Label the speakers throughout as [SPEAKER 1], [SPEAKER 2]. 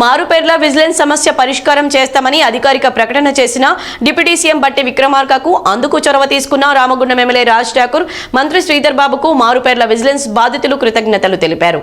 [SPEAKER 1] మారుపేర్ల vigilance సమస్య పరిష్కారం చేస్తామని అధికారిక ప్రకటన చేసిన డిప్యూటీ సీఎం బట్టి విక్రమార్కకు అందుకు చొరవ తీసుకున్న రామగుండం ఎమ్మెల్యే రాజ్ ఠాకూర్ మంత్రి శ్రీధర్ బాబుకు మారుపేర్ల విజిలెన్స్ బాధితులు కృతజ్ఞతలు తెలిపారు.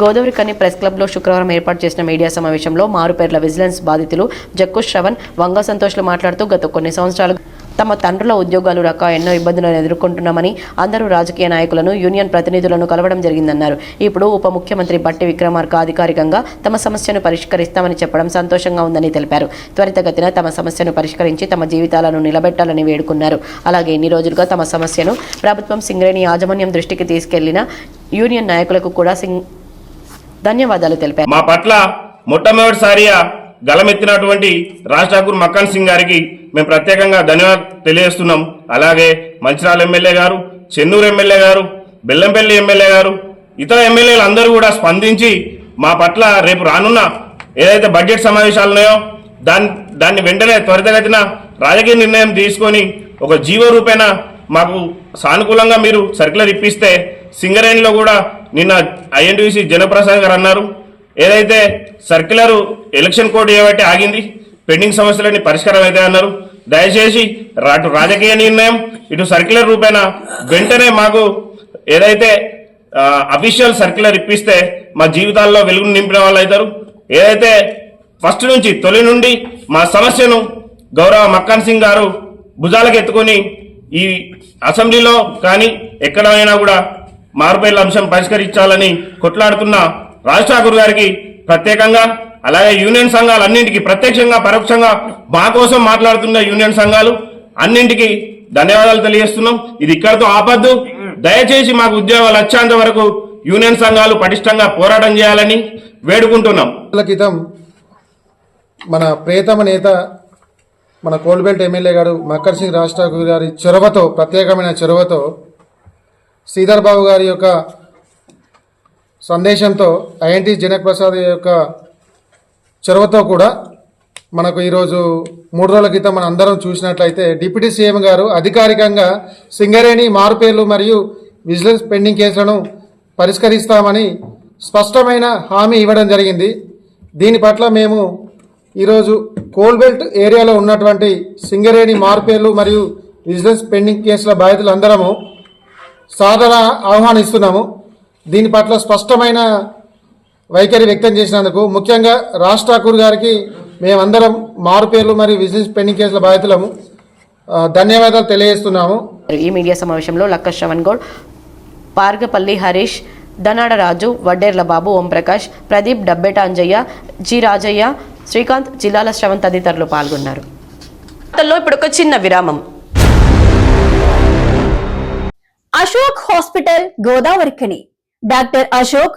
[SPEAKER 1] గోదావరి కని ప్రెస్ క్లబ్లో శుక్రవారం ఏర్పాటు చేసిన మీడియా సమావేశంలో మారుపేర్ల విజిలెన్స్ బాధితులు జక్కు శ్రవణ్ వంగ సంతోష్లు మాట్లాడుతూ గత కొన్ని సంవత్సరాలు తమ తండ్రుల ఉద్యోగాలు రక ఎన్నో ఇబ్బందులను ఎదుర్కొంటున్నామని అందరూ రాజకీయ నాయకులను యూనియన్ ప్రతినిధులను కలవడం జరిగిందన్నారు. ఇప్పుడు ఉప ముఖ్యమంత్రి బట్టి విక్రమార్క అధికారికంగా తమ సమస్యను పరిష్కరిస్తామని చెప్పడం సంతోషంగా ఉందని తెలిపారు. త్వరితగతిన తమ సమస్యను పరిష్కరించి తమ జీవితాలను నిలబెట్టాలని వేడుకున్నారు. అలాగే ఇన్ని రోజులుగా తమ సమస్యను ప్రభుత్వం సింగరేణి యాజమాన్యం దృష్టికి తీసుకెళ్ళిన యూనియన్ నాయకులకు కూడా సింగ్ ధన్యవాదాలు తెలిపారు.
[SPEAKER 2] మా పట్ల మొట్టమొదటిసారిగా గలమెత్తినటువంటి రాజ్ ఠాకూర్ మక్కన్ సింగ్ గారికి మేము ప్రత్యేకంగా ధన్యవాదాలు తెలియజేస్తున్నాం. అలాగే మంచిరాల ఎమ్మెల్యే గారు చెన్నూరు ఎమ్మెల్యే గారు బెల్లంపల్లి ఎమ్మెల్యే గారు ఇతర ఎమ్మెల్యేలు అందరూ కూడా స్పందించి మా పట్ల రేపు రానున్న ఏదైతే బడ్జెట్ సమావేశాలు ఉన్నాయో దాన్ని దాన్ని వెంటనే త్వరితగతిన రాజకీయ నిర్ణయం తీసుకొని ఒక జీవో రూపేణ మాకు సానుకూలంగా మీరు సర్క్యులర్ ఇప్పిస్తే సింగరేణిలో కూడా నిన్న ఐఎన్టీసీ జనప్రసాద్ గారు అన్నారు. ఏదైతే సర్క్యులర్ ఎలక్షన్ కోడ్ ఏవైతే ఆగింది పెండింగ్ సమస్యలన్నీ పరిష్కారం అయితే అన్నారు. దయచేసి అటు రాజకీయ నిర్ణయం ఇటు సర్క్యులర్ రూపేణ వెంటనే మాకు ఏదైతే అఫీషియల్ సర్క్యులర్ ఇప్పిస్తే మా జీవితాల్లో వెలుగును నింపిన వాళ్ళు అవుతారు. ఏదైతే ఫస్ట్ నుంచి తొలి నుండి మా సమస్యను గౌరవ మక్కన్ సింగ్ గారు భుజాలకు ఎత్తుకొని ఈ అసెంబ్లీలో కానీ ఎక్కడైనా కూడా మారుపేర్ల అంశం పరిష్కరించాలని కొట్లాడుతున్న రాజ్ ఠాకూర్ గారికి ప్రత్యేకంగా అలాగే యూనియన్ సంఘాలు అన్నింటికి ప్రత్యక్షంగా పరోక్షంగా మా కోసం మాట్లాడుతున్న యూనియన్ సంఘాలు అన్నింటికి ధన్యవాదాలు తెలియజేస్తున్నాం. ఇది ఇక్కడితో ఆపద్దు. దయచేసి మాకు ఉద్యోగాలు వచ్చేంత వరకు యూనియన్ సంఘాలు పటిష్టంగా పోరాటం చేయాలని వేడుకుంటున్నాం.
[SPEAKER 3] క్రితం మన ప్రియతమ నేత మన కోల్బెల్ట్ ఎమ్మెల్యే గారు మక్కర్ సింగ్ రాజ్ ఠాకూర్ గారి చొరవతో ప్రత్యేకమైన చొరవతో శ్రీధర్ బాబు గారి యొక్క సందేశంతో ఐఎన్టీ జనక్ ప్రసాద్ యొక్క చొరవతో కూడా మనకు ఈరోజు మూడు రోజుల క్రితం మనం అందరం చూసినట్లయితే డిప్యూటీ సీఎం గారు అధికారికంగా సింగరేణి మారుపేర్లు మరియు విజిలెన్స్ పెండింగ్ కేసులను పరిష్కరిస్తామని స్పష్టమైన హామీ ఇవ్వడం జరిగింది. దీని పట్ల మేము ఈరోజు కోల్బెల్ట్ ఏరియాలో ఉన్నటువంటి సింగరేణి మారుపేర్లు మరియు విజిలెన్స్ పెండింగ్ కేసుల బాధితులందరము సాధన ఆహ్వానిస్తున్నాము. దీని పట్ల స్పష్టమైన వైఖరి వ్యక్తం చేసినందుకు ముఖ్యంగా రాజ్ ఠాకూర్ గారికి మేమందరం మారుపేర్లు మరియు విజిలెన్స్ పెండింగ్ కేసుల బాధితులము. ధన్యవాదాలు తెలియజేస్తున్నాము.
[SPEAKER 1] ఈ మీడియా సమావేశంలో లక్క శ్రవణ్ గౌడ్ పార్గపల్లి హరీష్ దనాడ రాజు వడ్డేర్ల బాబు ఓంప్రకాష్ ప్రదీప్ డబ్బేట అంజయ్య జి రాజయ్య శ్రీకాంత్ జిల్లాల శ్రవణ్ తదితరులు పాల్గొన్నారు. ఇప్పుడు ఒక చిన్న విరామం.
[SPEAKER 4] Ashok hospital Godavarikhani. Doctor Ashok